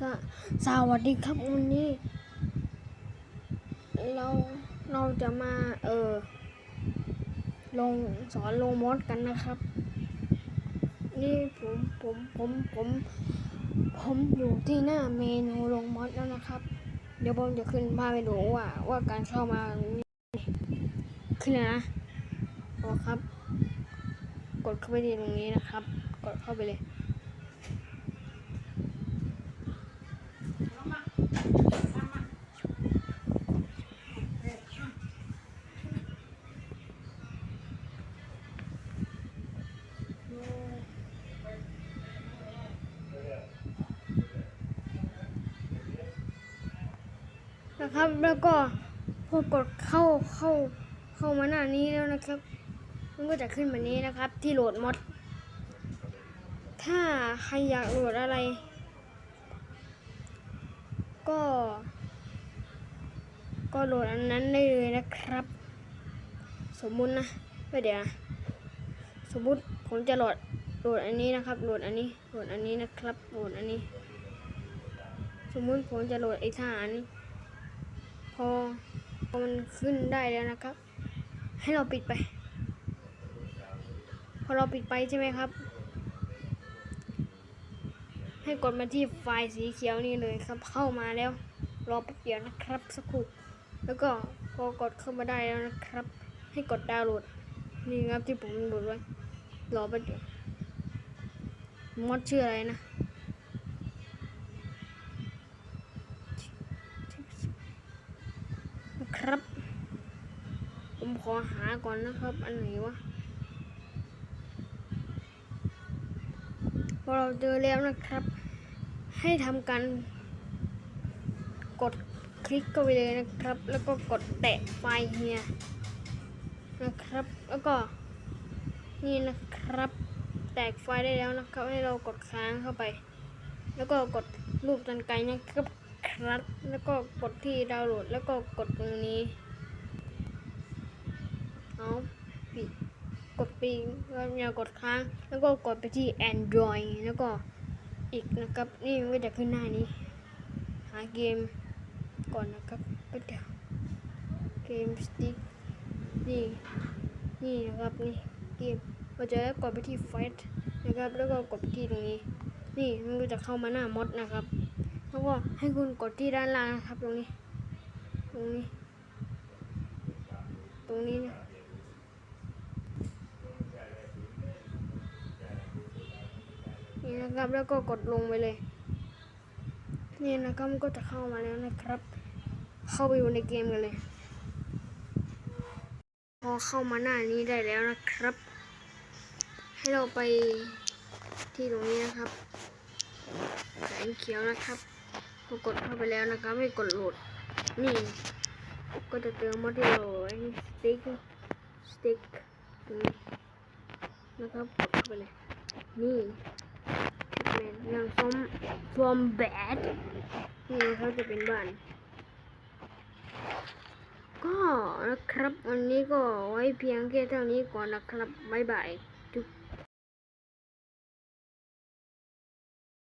สสวัสดีครับวันนี้เราเราจะมาเออลงสอนลงมอดกันนะครับ นี่ผมผมผมผมผมอยู่ที่หน้าเมนูลงมอดแล้วนะครับ เดี๋ยวผมจะขึ้นพาไปดูว่าว่าการเข้ามาขึ้นแล้วนะโอครับ กดเข้าไปที่ตรงนี้นะครับ กดเข้าไปเลย นะครับ แล้วก็พอกดเข้าเข้าเข้ามาหน้านี้แล้วนะครับ มันก็จะขึ้นแบบนี้นะครับ ที่โหลดมอดถ้าใครอยากโหลดอะไร ก็ ก็โหลดอันนั้นได้เลยนะครับ สมมุตินะไม่เดี๋ยวสมมุติผมจะโหลดโหลดอันนี้นะครับ โหลดอันนี้โหลดอันนี้นะครับโหลดอันนี้ สมมุติผมจะโหลดไอ้ท่าอันนี้ พอพอมันขึ้นได้แล้วนะครับ ให้เราปิดไป พอเราปิดไปใช่ไหมครับ ให้กดมาที่ไฟล์สีเขียวนี่เลยครับเข้ามาแล้ว รอแป๊บเดียวนะครับสักครู่แล้วก็พอกดเข้ามาได้แล้วนะครับ ให้กดดาวน์โหลดนี่ครับที่ผมโหลดไว้รอแป๊บเดียวมอดชื่ออะไรนะ อหาก่อนนะครับ อันไหนวะพอเราเจอแล้วนะครับ ให้ทำการกดคลิกเข้าไปเลยนะครับ แล้วก็กดแตะไฟเฮียนะครับ แล้วก็นี่นะครับ แตกไฟได้แล้วนะครับ ให้เรากดค้างเข้าไป แล้วก็กดรูปตันไกลนะครับครับ แล้วก็กดที่ดาวน์โหลด แล้วก็กดตรงนี้ เอาปิดกดปีก็อย่ากดค้าง แล้วก็กดไปที่ Android แล้วก็อีกนะครับ นี่ก็จะขึ้นหน้านี้ หาเกมก่อนนะครับก็เดี๋ยวเกมสติ๊กนี่นี่นะครับนี่เกมเราจะกดไปที่ไฟท์นะครับ แล้วก็กดไปที่ตรงนี้ นี่มันก็จะเข้ามาหน้ามดนะครับ แล้วก็ให้คุณกดที่ด้านล่างนะครับตรงนี้ ตรงนี้ ตรงนี้นะ นะครับ แล้วก็กดลงไปเลย นี่นะครับมันก็จะเข้ามาแล้วนะครับ เข้าไปอยู่ในเกมกันเลย พอเข้ามาหน้านี้ได้แล้วนะครับ ให้เราไปที่ตรงนี้นะครับแสงเขียวนะครับพอกดเข้าไปแล้วนะครับให้กดโหลด นี่ ก็จะเจอมอดที่โหลดสติ๊กสติ๊กนะครับกดเข้าไปเลยนี่ นอย่างส้มฟอมแบดนี่เขาจะเป็นบ้าน ก็นะครับ วันนี้ก็ไว้เพียงแค่เท่านี้ก่อนนะครับ บ๊ายบาย